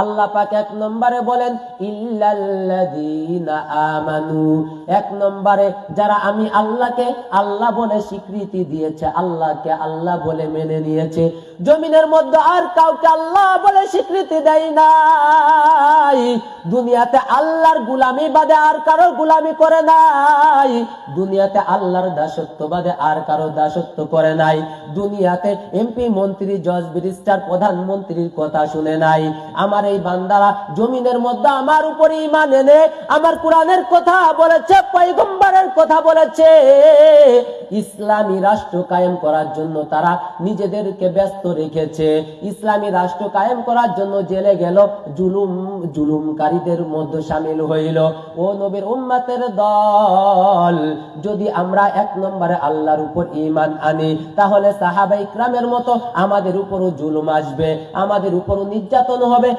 আল্লাহ পাক এক নম্বরে বলেন, ইল্লাল্লাযীনা আমানু। এক নম্বরে, যারা আমি আল্লাহকে আল্লাহ বলে স্বীকৃতি দিয়েছে, আল্লাহকে আল্লাহ বলে মেনে নিয়েছে। জমিনের মধ্যে আর কাউকে আল্লাহ বলে স্বীকৃতি দেয় নাই। দুনিয়াতে আল্লাহর গুলামি বাদে আর কারও গুলামি করে নাই। দুনিয়াতে আল্লাহর দাসত্ব বাদে আর কারও দাসত্ব করে নাই। দুনিয়াতে এমপি, মন্ত্রী, জজ, ব্যারিস্টার, প্রধানমন্ত্রীর কথা শুনে নাই। আমার এই বান্দারা, জমিনের মধ্যে আমার উপরে ইমান এনে আমার কোরআনের কথা বলেছে, পয়গম্বরের কথা বলেছে। ইসলামী রাষ্ট্র কায়েম করার জন্য তারা নিজেদেরকে ব্যস্ত রেখেছে। ইসলামী রাষ্ট্র কায়েম করার জন্য জেলে গেল, জুলুম, জুলুমকারীদের মধ্যে সামিল হইল। ও নবীর উম্মাতের দল, যদি আমরা এক নম্বরে আল্লাহর উপর ঈমান আনি, তাহলে সাহাবা ইকরামের মতো আমাদের উপরও জুলুম আসবে, আমাদের উপরও নির্যাতন হবে।